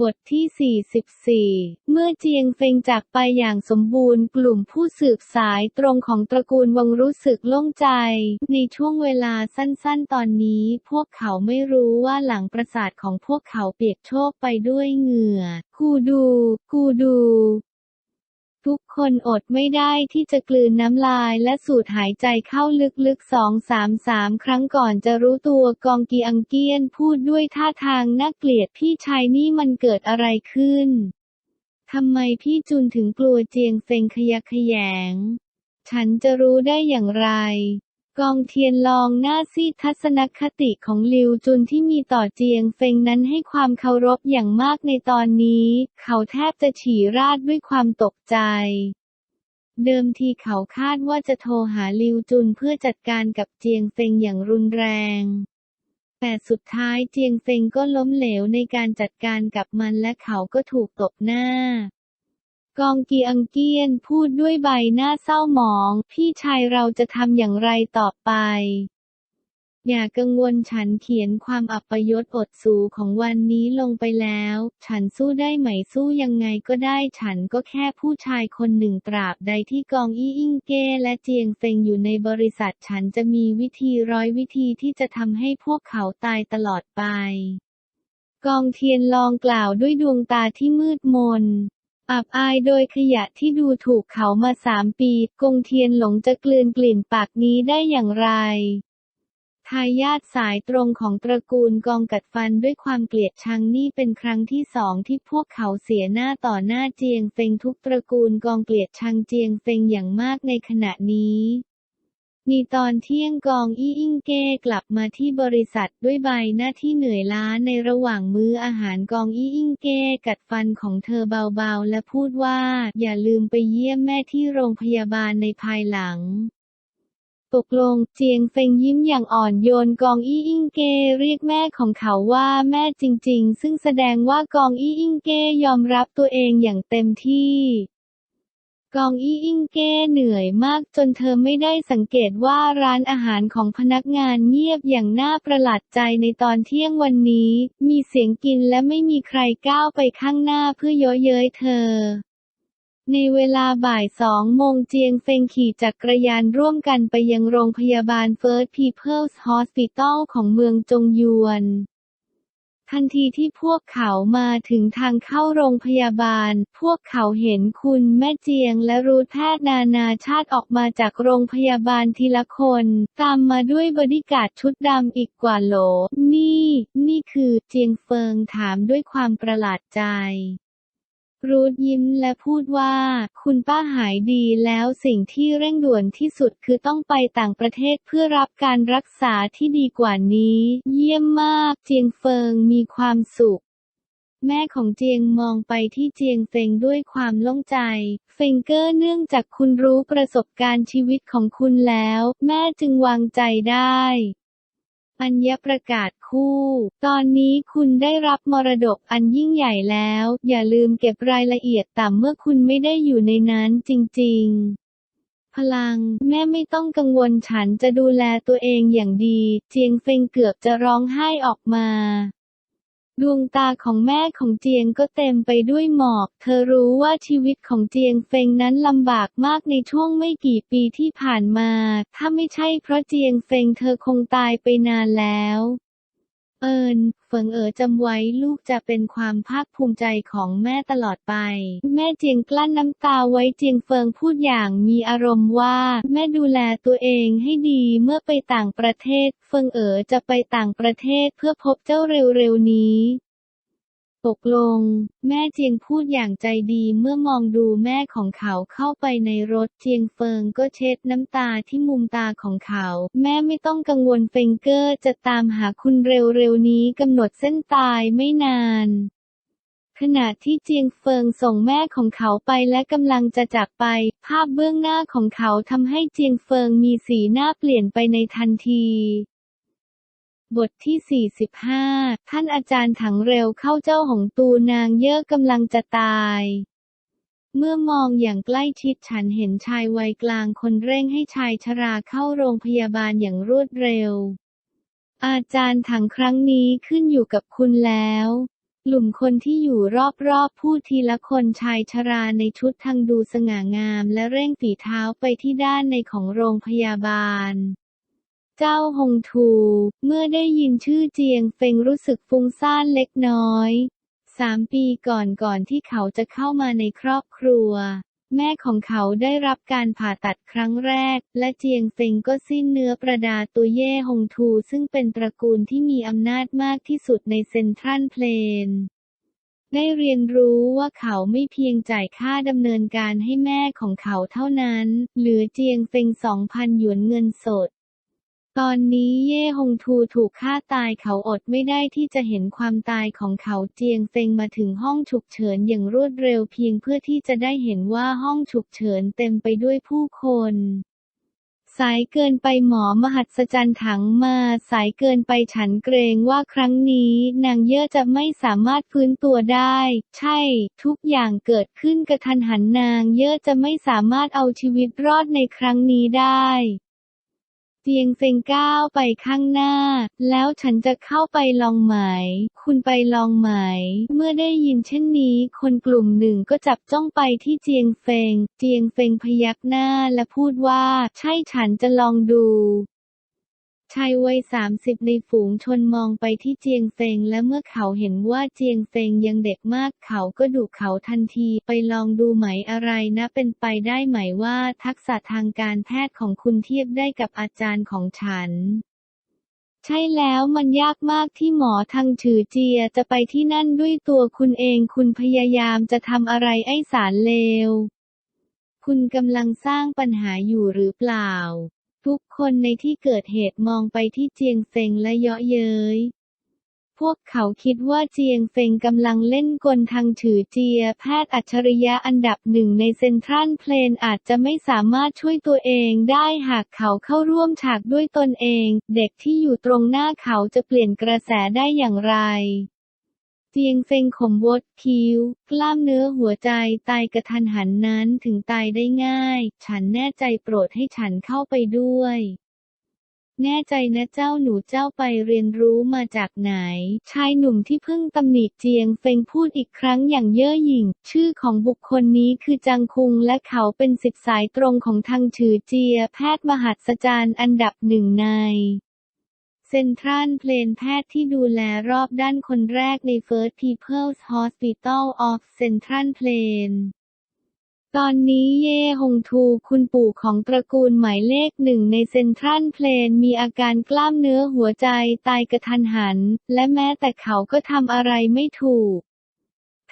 บทที่ 44 เมื่อเจียงเฟงจากไปอย่างสมบูรณ์กลุ่มผู้สืบสายตรงของตระกูลวังรู้สึกโล่งใจ ในช่วงเวลาสั้นๆ ตอนนี้พวกเขาไม่รู้ว่าหลังประสาทของพวกเขาเปียกโชกไปด้วยเหงื่อ กูดู กูดู ทุกคนอดไม่ได้ที่จะกลืนน้ำลายและสูดหายใจเข้าลึกๆสองสามสามครั้งก่อนจะรู้ตัวกองกีอังเกียนพูดด้วยท่าทางน่าเกลียดพี่ชายนี่มันเกิดอะไรขึ้น ทำไมพี่จุนถึงกลัวเจียงเฟงขยักขยง ฉันจะรู้ได้อย่างไร กองเทียนลองหน้าซีดทัศนคติของลิวจุนที่มีต่อเจียงเฟงนั้นให้ความเคารพอย่างมากในตอนนี้ เขาแทบจะฉี่ราดด้วยความตกใจเดิมทีเขาคาดว่าจะโทรหาลิวจุนเพื่อจัดการกับเจียงเฟงอย่างรุนแรง แต่สุดท้ายเจียงเฟงก็ล้มเหลวในการจัดการกับมันและเขาก็ถูกตบหน้า กองกีอังเกียนพูดด้วยใบหน้าเศร้าหมอง พี่ชายเราจะทำอย่างไรต่อไป อย่ากังวลฉันเขียนความอัปยศอดสูของวันนี้ลงไปแล้ว ฉันสู้ได้ไหมสู้ยังไงก็ได้ฉันก็แค่ผู้ชายคนหนึ่งตราบใดที่กองอี้อิงเก้และเจียงเฟงอยู่ในบริษัทฉันจะมีวิธีร้อยวิธีที่จะทำให้พวกเขาตายตลอดไป กองเทียนลองกล่าวด้วยดวงตาที่มืดมน อับอายโดยขยะที่ดูถูกเขามาสามปี กงเทียนหลงจะกลืนกลิ่นปากนี้ได้อย่างไรทายาทสายตรงของตระกูลกองกัดฟันด้วยความเกลียดชังนี่เป็นครั้งที่สองที่พวกเขาเสียหน้าต่อหน้าเจียงเฟงทุกตระกูลกองเกลียดชังเจียงเฟงอย่างมากในขณะนี้ มีตอนเที่ยงกองอี้อิงเก้กลับมาที่บริษัทด้วยใบหน้าที่เหนื่อยล้าในระหว่างมื้ออาหารกองอี้อิงเก้กัดฟันของเธอเบาๆ และพูดว่า อย่าลืมไปเยี่ยมแม่ที่โรงพยาบาลในภายหลังตกลงเจียงเฟงยิ้มอย่างอ่อนโยนกองอี้อิงเกเรียกแม่ของเขาว่าแม่จริง ๆ ซึ่งแสดงว่ากองอี้อิงเกยอมรับตัวเองอย่างเต็มที่ กองอี้อิงเก้เหนื่อยมากจนเธอไม่ได้สังเกตว่าร้านอาหารของพนักงานเงียบอย่างน่าประหลาดใจในตอนเที่ยงวันนี้ มีเสียงกินและไม่มีใครก้าวไปข้างหน้าเพื่อเย้ยเย้ยเธอในเวลาบ่ายสองโมงเจียงเฟงขี่จักรยานร่วมกันไปยังโรงพยาบาล First People's Hospital ของเมืองจงยวน ทันทีที่พวกเขามาถึงทางเข้าโรงพยาบาล พวกเขาเห็นคุณแม่เจียงและรูทแพทย์นานาชาติออกมาจากโรงพยาบาลทีละคน ตามมาด้วยบอดี้การ์ดชุดดำอีกกว่าโหล นี่ นี่คือเจียงเฟิงถามด้วยความประหลาดใจ รูทยิ้มและพูดว่า คุณป้าหายดีแล้วสิ่งที่เร่งด่วนที่สุดคือต้องไปต่างประเทศเพื่อรับการรักษาที่ดีกว่านี้ เยี่ยมมาก เจียงเฟิงมีความสุข แม่ของเจียงมองไปที่เจียงเฟงด้วยความโล่งใจ เฟงเกอร์เนื่องจากคุณรู้ประสบการณ์ชีวิตของคุณแล้ว แม่จึงวางใจได้ อัญญประกาศคู่ ตอนนี้คุณได้รับมรดกอันยิ่งใหญ่แล้ว อย่าลืมเก็บรายละเอียดต่ำเมื่อคุณไม่ได้อยู่ในนั้นจริง ๆ พลัง แม่ไม่ต้องกังวลฉันจะดูแลตัวเองอย่างดี เจียงเฟงเกือบจะร้องไห้ออกมา ดวงตาของแม่ของเจียงก็เต็มไปด้วยหมอก เธอรู้ว่าชีวิตของเจียงเฟงนั้นลำบากมากในช่วงไม่กี่ปีที่ผ่านมา ถ้าไม่ใช่เพราะเจียงเฟงเธอคงตายไปนานแล้ว เอิญ เฟิงเอ๋อจำไว้ลูกจะเป็นความภาคภูมิใจของแม่ตลอดไป แม่เจียงกลั้นน้ำตาไว้เจียงเฟิงพูดอย่างมีอารมณ์ว่า แม่ดูแลตัวเองให้ดีเมื่อไปต่างประเทศ เฟิงเอ๋อจะไปต่างประเทศเพื่อพบเจ้าเร็วๆนี้ ตกลง แม่เจียงพูดอย่างใจดีเมื่อมองดูแม่ของเขาเข้าไปในรถเจียงเฟิงก็เช็ดน้ำตาที่มุมตาของเขา แม่ไม่ต้องกังวลเฟงเกอร์จะตามหาคุณเร็วๆนี้กำหนดเส้นตายไม่นานขณะที่เจียงเฟิงส่งแม่ของเขาไปและกำลังจะจากไป ภาพเบื้องหน้าของเขาทำให้เจียงเฟิงมีสีหน้าเปลี่ยนไปในทันที บทที่ 45 ท่านอาจารย์ถังเร็วเข้าเจ้าหงตูนางเย่อกำลังจะตาย เมื่อมองอย่างใกล้ชิดฉันเห็นชายวัยกลางคนเร่งให้ชายชราเข้าโรงพยาบาลอย่างรวดเร็ว อาจารย์ถังครั้งนี้ขึ้นอยู่กับคุณแล้วกลุ่มคนที่อยู่รอบๆพูดทีละคนชายชราในชุดทางดูสง่างามและเร่งฝีเท้าไปที่ด้านในของโรงพยาบาล เจ้าฮงทู เมื่อได้ยินชื่อเจียงเฟงรู้สึกฟุ้งซ่านเล็กน้อยสามปีก่อนก่อนที่เขาจะเข้ามาในครอบครัว แม่ของเขาได้รับการผ่าตัดครั้งแรก และเจียงเฟงก็สิ้นเนื้อประดาตัวเย่ฮงทู ซึ่งเป็นตระกูลที่มีอำนาจมากที่สุดในเซ็นทรัลเพลนได้เรียนรู้ว่าเขาไม่เพียงจ่ายค่าดำเนินการให้แม่ของเขาเท่านั้น เหลือเจียงเฟงสองพันหยวนเงินสด ตอนนี้เย่ฮงทูถูกฆ่าตายเขาอดไม่ได้ที่จะเห็นความตายของเขาเจียงเฟงมาถึงห้องฉุกเฉินอย่างรวดเร็วเพียงเพื่อที่จะได้เห็นว่าห้องฉุกเฉินเต็มไปด้วยผู้คนสายเกินไปหมอมหัศจรรย์ถังมาสายเกินไปฉันเกรงว่าครั้งนี้นางเย่อจะไม่สามารถฟื้นตัวได้ ใช่ ทุกอย่างเกิดขึ้นกระทันหันนางเย่อจะไม่สามารถเอาชีวิตรอดในครั้งนี้ได้ เจียงเฟงก้าวไปข้างหน้า แล้วฉันจะเข้าไปลองไหม คุณไปลองไหม เมื่อได้ยินเช่นนี้ คนกลุ่มหนึ่งก็จับจ้องไปที่เจียงเฟง เจียงเฟงพยักหน้าและพูดว่า ใช่ฉันจะลองดู ชายวัยสามสิบในฝูงชนมองไปที่เจียงเฟงและเมื่อเขาเห็นว่าเจียงเฟงยังเด็กมากเขาก็ดุเขาทันทีไปลองดูไหมอะไรนะเป็นไปได้ไหมว่าทักษะทางการแพทย์ของคุณเทียบได้กับอาจารย์ของฉัน ใช่แล้วมันยากมากที่หมอทางฉือเจียจะไปที่นั่นด้วยตัวคุณเองคุณพยายามจะทำอะไรไอ้สารเลว คุณกำลังสร้างปัญหาอยู่หรือเปล่า ทุกคนในที่เกิดเหตุมองไปที่เจียงเฟงและเยาะเย้ย พวกเขาคิดว่าเจียงเฟงกำลังเล่นกลทางฉือเจีย แพทย์อัจฉริยะอันดับหนึ่งในเซ็นทรัลเพลนอาจจะไม่สามารถช่วยตัวเองได้หากเขาเข้าร่วมฉากด้วยตนเอง เด็กที่อยู่ตรงหน้าเขาจะเปลี่ยนกระแสได้อย่างไร เจียงเฟงขมวดคิ้ว กล้ามเนื้อหัวใจตายกระทันหันนั้นถึงตายได้ง่าย ฉันแน่ใจโปรดให้ฉันเข้าไปด้วย แน่ใจนะเจ้าหนูเจ้าไปเรียนรู้มาจากไหน ชายหนุ่มที่เพิ่งตำหนิเจียงเฟงพูดอีกครั้งอย่างเย่อหยิ่ง ชื่อของบุคคลนี้คือจางคุงและเขาเป็นสิทธิสายตรงของทางฉือเจียแพทย์มหัศจรรย์อันดับหนึ่งใน เซ็นทรัลเพลนแพทย์ที่ดูแลรอบด้านคนแรกใน First People's Hospital of Central Plain ตอนนี้เย่หงทูคุณปู่ของตระกูลหมายเลขหนึ่งในเซ็นทรัลเพลนมีอาการกล้ามเนื้อหัวใจตายกระทันหัน และแม้แต่เขาก็ทำอะไรไม่ถูก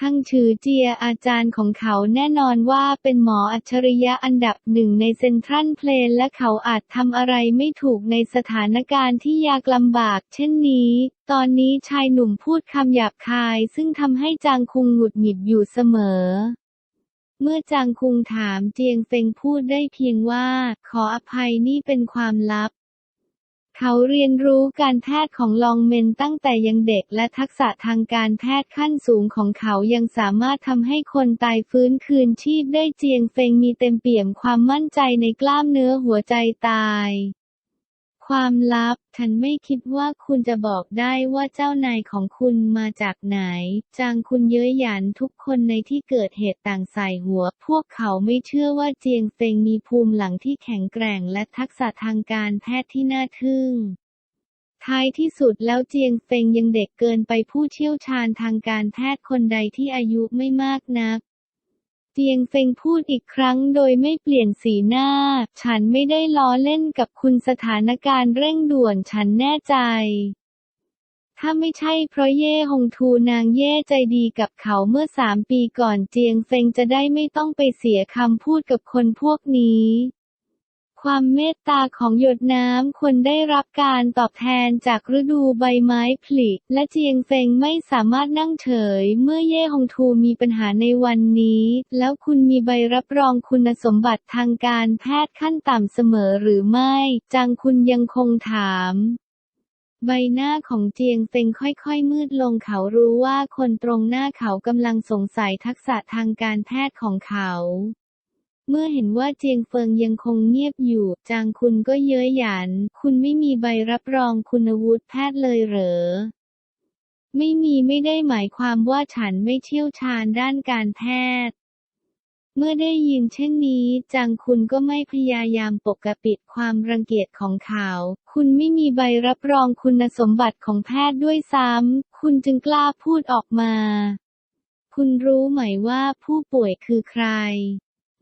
ทั้งชื่อเจียอาจารย์ของเขาแน่นอนว่าเป็นหมออัจฉริยะอันดับหนึ่งในเซ็นทรัลเพลนและเขาอาจทำอะไรไม่ถูกในสถานการณ์ที่ยากลำบาก เช่นนี้ ตอนนี้ชายหนุ่มพูดคำหยาบคายซึ่งทำให้จางคุงหงุดหงิดอยู่เสมอ เมื่อจางคุงถามเจียงเฟงพูดได้เพียงว่า ขออภัยนี่เป็นความลับ เขาเรียนรู้การแพทย์ของลองเมนตั้งแต่ยังเด็กและทักษะทางการแพทย์ขั้นสูงของเขายังสามารถทำให้คนตายฟื้นคืนชีพได้เจียงเฟงมีเต็มเปี่ยมความมั่นใจในกล้ามเนื้อหัวใจตาย ความลับ ฉันไม่คิดว่าคุณจะบอกได้ว่าเจ้านายของคุณมาจากไหน จางคุณเย้ยหยันทุกคนในที่เกิดเหตุต่างใส่หัว พวกเขาไม่เชื่อว่าเจียงเฟงมีภูมิหลังที่แข็งแกร่งและทักษะทางการแพทย์ที่น่าทึ่งท้ายที่สุดแล้วเจียงเฟงยังเด็กเกินไปผู้เชี่ยวชาญทางการแพทย์คนใดที่อายุไม่มากนัก เจียงเฟงพูดอีกครั้งโดยไม่เปลี่ยนสีหน้า ฉันไม่ได้ล้อเล่นกับคุณสถานการณ์เร่งด่วนฉันแน่ใจ ถ้าไม่ใช่เพราะเย่หงทูนางเย่ใจดีกับเขาเมื่อสามปีก่อนเจียงเฟงจะได้ไม่ต้องไปเสียคำพูดกับคนพวกนี้ ความเมตตาของหยดน้ำควรได้รับการตอบแทนจากฤดูใบไม้ผลิ และเจียงเฟงไม่สามารถนั่งเฉย เมื่อเย่ฮงทูมีปัญหาในวันนี้ แล้วคุณมีใบรับรองคุณสมบัติทางการแพทย์ขั้นต่ำเสมอหรือไม่ จางคุณยังคงถามใบหน้าของเจียงเฟงค่อยๆ มืดลงเขารู้ว่าคนตรงหน้าเขากำลังสงสัยทักษะทางการแพทย์ของเขา เมื่อเห็นว่าเจียงเฟิงยังคงเงียบอยู่ จางคุณก็เย้ยหยัน คุณไม่มีใบรับรองคุณวุฒิแพทย์เลยเหรอ ไม่มีไม่ได้หมายความว่าฉันไม่เชี่ยวชาญด้านการแพทย์ เมื่อได้ยินเช่นนี้จังคุณก็ไม่พยายามปกปิดความรังเกียจของเขา คุณไม่มีใบรับรองคุณสมบัติของแพทย์ด้วยซ้ำ คุณจึงกล้าพูดออกมา คุณรู้ไหมว่าผู้ป่วยคือใคร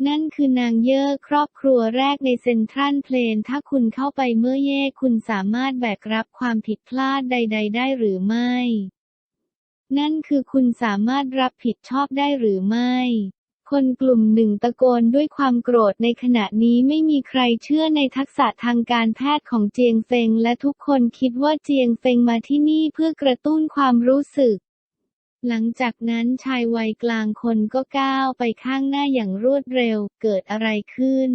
นั่นคือนางเย่อครอบครัวแรกในเซ็นทรัลเพลน ถ้าคุณเข้าไปเมื่อเย่คุณสามารถแบกรับความผิดพลาดใด ๆ ได้หรือไม่ นั่นคือคุณสามารถรับผิดชอบได้หรือไม่ คนกลุ่มหนึ่งตะโกนด้วยความโกรธในขณะนี้ไม่มีใครเชื่อในทักษะทางการแพทย์ของเจียงเฟงและทุกคนคิดว่าเจียงเฟงมาที่นี่เพื่อกระตุ้นความรู้สึก หลังจากนั้นชายวัยกลางคนก็ก้าวไปข้างหน้าอย่างรวดเร็ว เกิดอะไรขึ้น